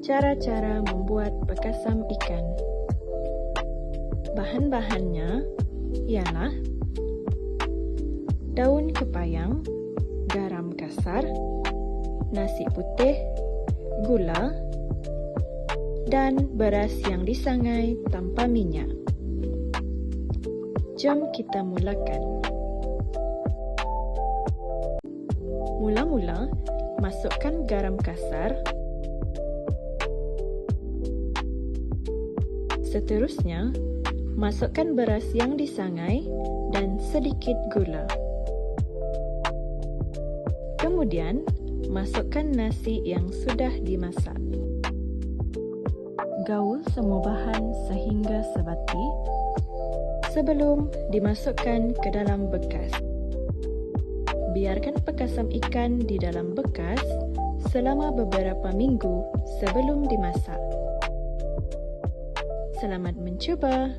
cara-cara membuat bekasam ikan. Bahan-bahannya ialah daun kepayang, garam kasar, nasi putih, gula dan beras yang disangai tanpa minyak. Jom kita mulakan. Mula-mula, masukkan garam kasar. Seterusnya, masukkan beras yang disangai dan sedikit gula. Kemudian, masukkan nasi yang sudah dimasak. Gaul semua bahan sehingga sebati sebelum dimasukkan ke dalam bekas biarkan pekasam ikan di dalam bekas selama beberapa minggu sebelum dimasak. Selamat mencuba!